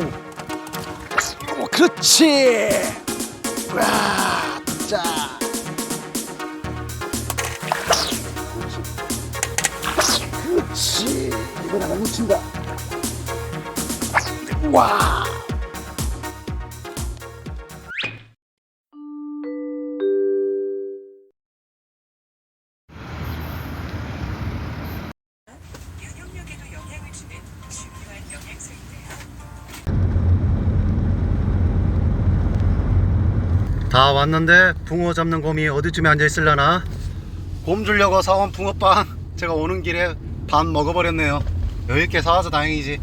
오, 그렇지. 와, 자. 그렇지. 이번에 안 묻힌다. 와. 다 왔는데 붕어 잡는 곰이 어디쯤에 앉아 있을라나? 곰 주려고 사온 붕어빵 제가 오는 길에 반 먹어버렸네요. 여유 있게 사와서 다행이지.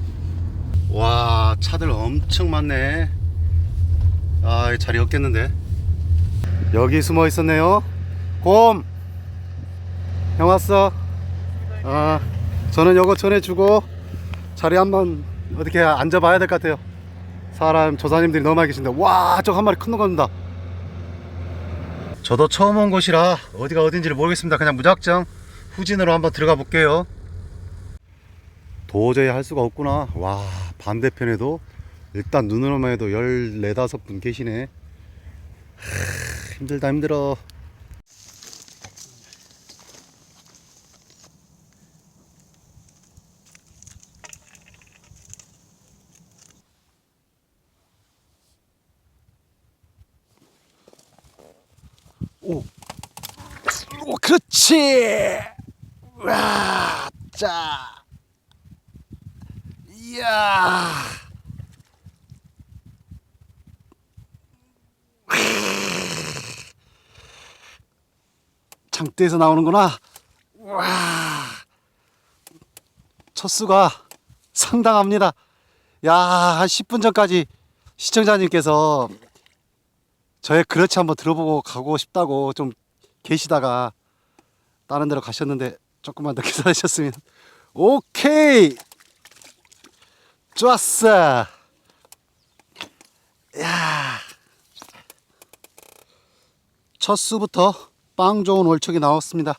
와 차들 엄청 많네. 아 자리 없겠는데. 여기 숨어 있었네요. 곰. 형 왔어. 아 저는 요거 전해주고 자리 한번 어떻게 앉아봐야 될 것 같아요. 사람 조사님들이 너무 많이 계신데 와 저거 한 마리 큰 놈 간다. 저도 처음 온 곳이라 어디가 어딘지를 모르겠습니다. 그냥 무작정 후진으로 한번 들어가 볼게요. 도저히 할 수가 없구나. 와, 반대편에도 일단 눈으로만 해도 14, 5분 계시네. 하, 힘들다, 힘들어. 오, 오, 그렇지. 와, 자, 이야. 장대에서 나오는구나. 와, 첫 수가 상당합니다. 야, 한 10분 전까지 시청자님께서 저의 그렇지 한번 들어보고 가고 싶다고 좀 계시다가 다른 데로 가셨는데 조금만 더 기다리셨으면. 오케이! 좋았어! 야. 첫 수부터 빵 좋은 월척이 나왔습니다.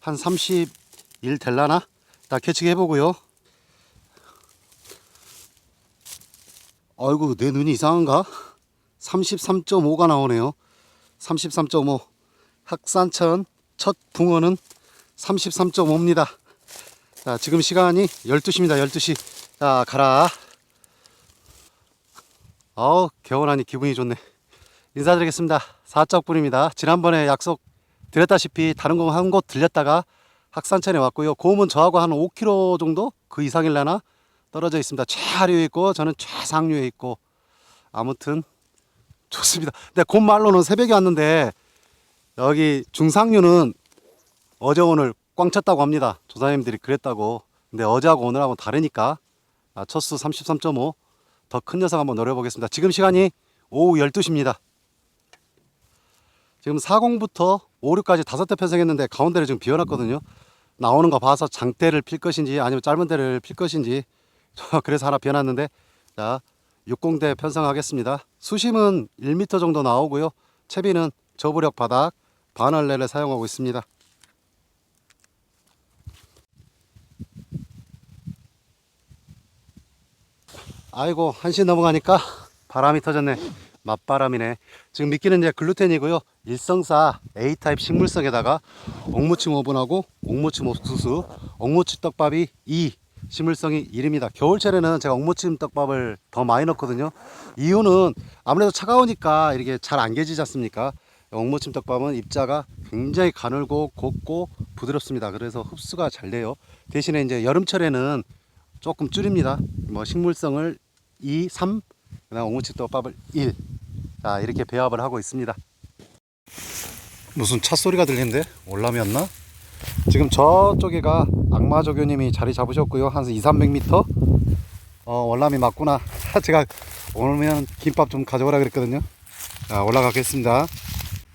한 30일 될라나? 나 캐치기 해보고요. 아이고 내 눈이 이상한가 33.5가 나오네요. 33.5. 학산천 첫 붕어는 33.5입니다. 자, 지금 시간이 12시입니다. 12시. 자, 가라. 어우, 개운하니 기분이 좋네. 인사드리겠습니다. 사적분입니다. 지난번에 약속 드렸다시피 다른 공 한 곳 들렸다가 학산천에 왔고요. 고음은 저하고 한 5km 정도 그 이상일라나 떨어져 있습니다. 최하류에 있고 저는 최상류에 있고 아무튼 좋습니다. 근데 곰말로는 새벽에 왔는데 여기 중상류는 어제 오늘 꽝 쳤다고 합니다. 조사님들이 그랬다고. 근데 어제하고 오늘하고 다르니까 아, 첫수 33.5 더 큰 녀석 한번 노려보겠습니다. 지금 시간이 오후 12시입니다. 지금 40부터 5, 6까지 다섯 대 편성했는데 가운데를 지금 비워놨거든요. 나오는 거 봐서 장대를 필 것인지 아니면 짧은 대를 필 것인지 그래서 하나 비워놨는데 자 60대 편성하겠습니다. 수심은 1m 정도 나오고요. 채비는 저부력 바닥 바늘레를 사용하고 있습니다. 아이고 한시 넘어가니까 바람이 터졌네. 맞바람이네. 지금 미끼는 이제 글루텐이고요. 일성사 A타입 식물성에다가 옥무침 오븐하고 옥무침 옥수수, 옥무침 떡밥이 2, 식물성이 1입니다. 겨울철에는 제가 옥무침 떡밥을 더 많이 넣거든요. 이유는 아무래도 차가우니까 이렇게 잘 안 개지지 않습니까? 옥무침 떡밥은 입자가 굉장히 가늘고 곱고 부드럽습니다. 그래서 흡수가 잘 돼요. 대신에 이제 여름철에는 조금 줄입니다. 뭐 식물성을 2, 3, 그다음 옥무침 떡밥을 1. 자 이렇게 배합을 하고 있습니다. 무슨 차 소리가 들리는데 올라면나? 지금 저쪽에가 악마 조교님이 자리 잡으셨고요. 한 2, 300m 어, 월남이 맞구나. 제가 오면 김밥 좀 가져오라 그랬거든요. 자, 올라가겠습니다.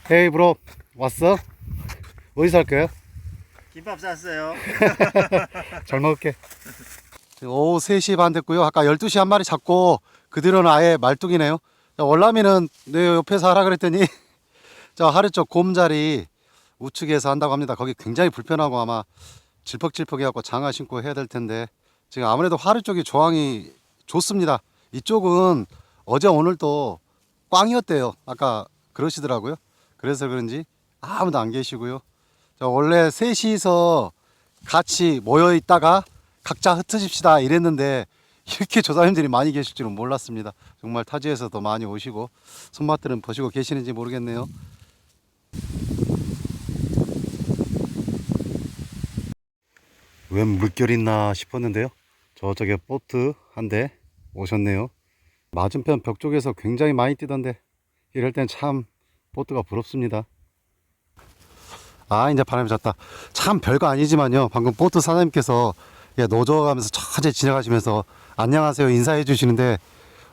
헤이 브로 왔어? 어디서 할 거야? 김밥 쌌어요. 잘 먹을게. 오후 3시 반 됐고요. 아까 12시 한 마리 잡고 그들은 아예 말뚝이네요. 자, 월남이는 내 옆에서 하라 그랬더니 저 하루 쪽 곰자리 우측에서 한다고 합니다. 거기 굉장히 불편하고 아마 질퍽질퍽해갖고 장화 신고 해야 될 텐데 지금 아무래도 하루 쪽이 조항이 좋습니다. 이쪽은 어제 오늘도 꽝이었대요. 아까 그러시더라고요. 그래서 그런지 아무도 안 계시고요. 저 원래 셋이서 같이 모여 있다가 각자 흩어집시다 이랬는데 이렇게 조사님들이 많이 계실 줄은 몰랐습니다. 정말 타지에서도 많이 오시고 손맛들은 보시고 계시는지 모르겠네요. 웬 물결 있나 싶었는데요. 저쪽에 보트 한 대 오셨네요. 맞은편 벽 쪽에서 굉장히 많이 뛰던데 이럴 땐 참 보트가 부럽습니다. 아 이제 바람이 잤다. 참 별거 아니지만요. 방금 보트 사장님께서 예, 노저가면서 천천히 지나가시면서 안녕하세요 인사해 주시는데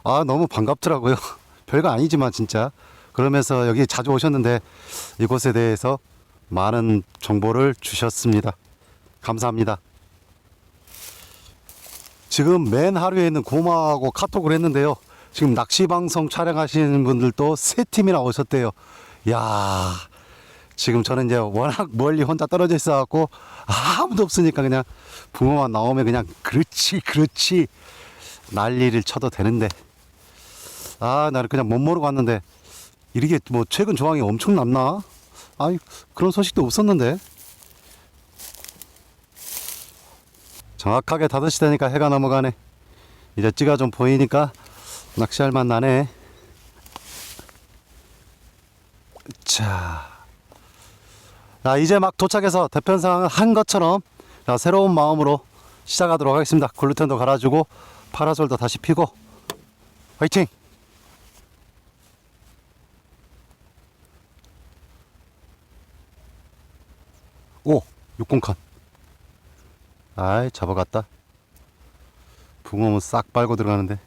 아 너무 반갑더라고요. 별거 아니지만 진짜 그러면서 여기 자주 오셨는데 이곳에 대해서 많은 정보를 주셨습니다. 감사합니다. 지금 맨 하루에 있는 고마하고 카톡을 했는데요. 지금 낚시 방송 촬영하시는 분들도 세 팀이나 오셨대요. 야, 지금 저는 이제 워낙 멀리 혼자 떨어져 있어갖고 아무도 없으니까 그냥 붕어만 나오면 그냥 그렇지, 그렇지 난리를 쳐도 되는데 아, 나는 그냥 못 모르고 왔는데 이렇게 뭐 최근 조항이 엄청 났나? 아이 그런 소식도 없었는데. 정확하게 5시 되니까 해가 넘어가네. 이제 찌가 좀 보이니까 낚시할 맛 나네. 자. 자, 이제 막 도착해서 대편상 한 것처럼 자, 새로운 마음으로 시작하도록 하겠습니다. 글루텐도 갈아주고 파라솔도 다시 피고 화이팅! 오! 육공칸 아이 잡아갔다. 붕어면 싹 빨고 들어가는데.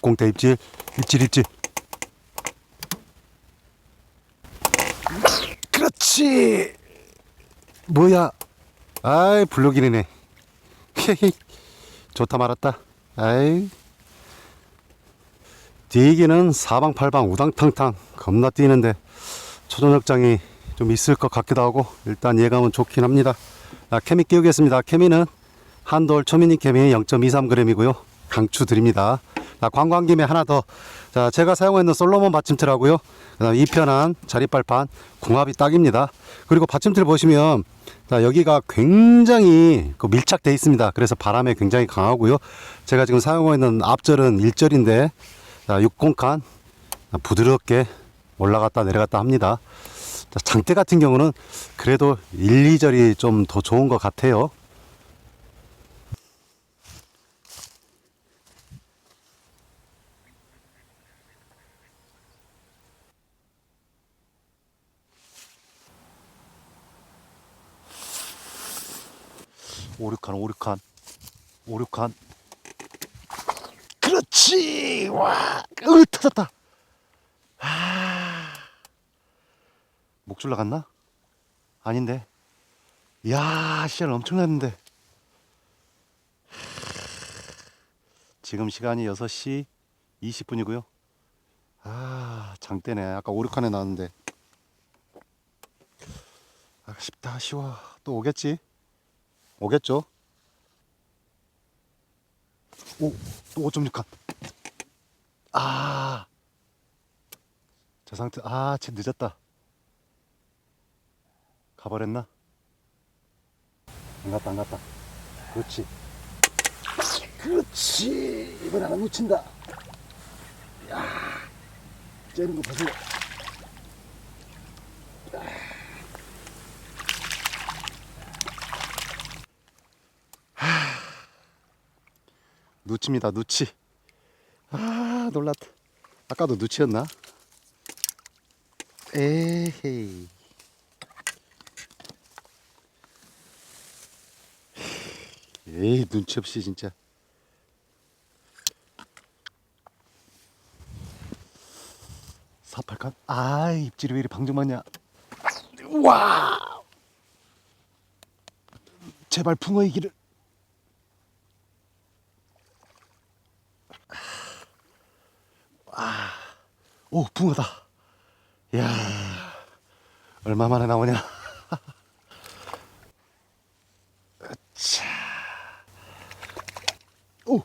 공대 입질 입질 입질. 그렇지! 뭐야? 아이 블루기리네 좋다 말았다. 아이. 뛰기는 사방팔방 우당탕탕 겁나 뛰는데 초저녁장이 좀 있을 것 같기도 하고 일단 예감은 좋긴 합니다. 자, 케미 끼우겠습니다. 케미는 한돌 초미니 케미 0.23g이고요. 강추 드립니다. 자, 관광 김에 하나 더. 자, 제가 사용하는 솔로몬 받침틀하고요. 그다음 이편한 자리발판 궁합이 딱입니다. 그리고 받침틀 보시면 자, 여기가 굉장히 그 밀착되어 있습니다. 그래서 바람에 굉장히 강하고요. 제가 지금 사용하고 있는 앞절은 1절인데 자, 60칸 부드럽게 올라갔다 내려갔다 합니다. 자, 장대 같은 경우는 그래도 1, 2절이 좀 더 좋은 것 같아요. 오륙한 오륙한 오륙한. 그렇지! 와 으 터졌다. 아. 목줄 나갔나? 아닌데. 이야 씨알 엄청났는데. 지금 시간이 6시 20분이고요. 아 장대네. 아까 오륙한에 나왔는데. 아쉽다 아쉬워 또 오겠지? 오겠죠? 오, 또 5.6칸. 아, 저 상태, 아, 쟤 늦었다. 가버렸나? 안 갔다, 안 갔다. 그렇지. 그렇지. 이번 안 놓친다. 야, 째는 거 보세요. 누치입니다, 누치. 아, 놀랐다. 아까도 누치였나? 에헤이. 에이, 눈치 없이 진짜. 사팔칸? 아, 입질이 왜 이리 방정맞냐? 와! 제발 붕어 이기를. 오 붕어다. 이야 얼마 만에 나오냐? 자. 오.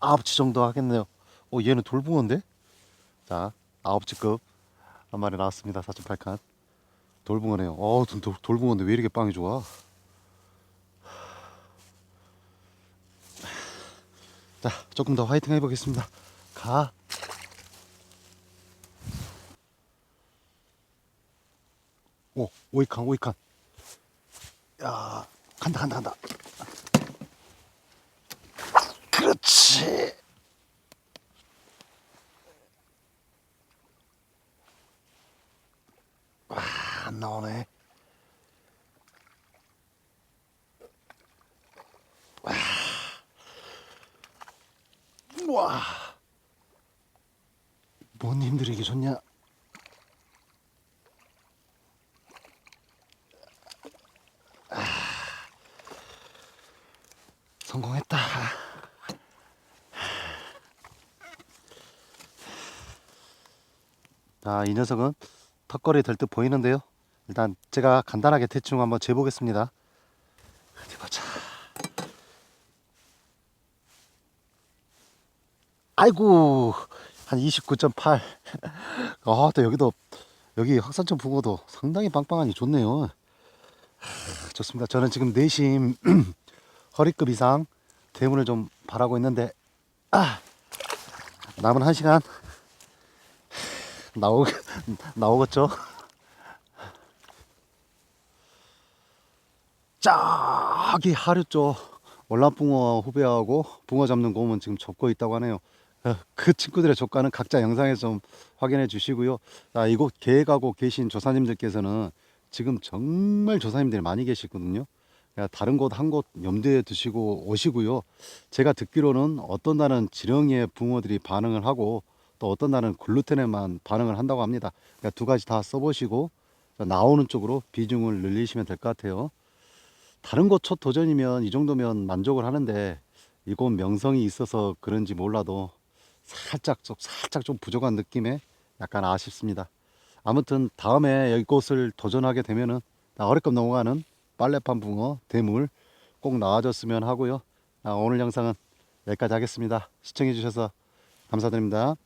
아홉치 정도 하겠네요. 오 얘는 돌붕어인데? 자 아홉치급. 한 마리 나왔습니다 4.8칸. 돌붕어네요. 어 돌, 돌- 돌붕어인데 왜 이렇게 빵이 좋아 자, 조금 더 화이팅 해보겠습니다. 가. 오, 오이칸, 오이칸. 야, 간다, 간다, 간다. 그렇지. 와, 안 나오네. 와. 뭔 힘들이 이게 좋냐? 아. 성공했다. 자, 이 녀석은 턱걸이 될 듯 보이는데요. 일단 제가 간단하게 대충 한번 재보겠습니다. 어디 보자. 아이고 한 29.8. 아, 또 여기도 여기 확산천 붕어도 상당히 빵빵하니 좋네요. 하, 좋습니다. 저는 지금 내심 허리급 이상 대문을 좀 바라고 있는데 아, 남은 한 시간 나오 나오겠죠. 저기 하류 쪽 월남붕어 후배하고 붕어 잡는 곰은 지금 접고 있다고 하네요. 어, 그 친구들의 조과는 각자 영상에서 좀 확인해 주시고요. 아, 이곳 계획하고 계신 조사님들께서는 지금 정말 조사님들이 많이 계시거든요. 그러니까 다른 곳 한 곳 염두에 두시고 오시고요. 제가 듣기로는 어떤 날은 지렁이에 붕어들이 반응을 하고 또 어떤 날은 글루텐에만 반응을 한다고 합니다. 그러니까 두 가지 다 써보시고 나오는 쪽으로 비중을 늘리시면 될 것 같아요. 다른 곳 첫 도전이면 이 정도면 만족을 하는데 이곳 명성이 있어서 그런지 몰라도 살짝 좀 살짝 좀 부족한 느낌에 약간 아쉽습니다. 아무튼 다음에 이곳을 도전하게 되면은 나 어렵게 넘어가는 빨래판 붕어 대물 꼭 나와줬으면 하고요. 아, 오늘 영상은 여기까지 하겠습니다. 시청해 주셔서 감사드립니다.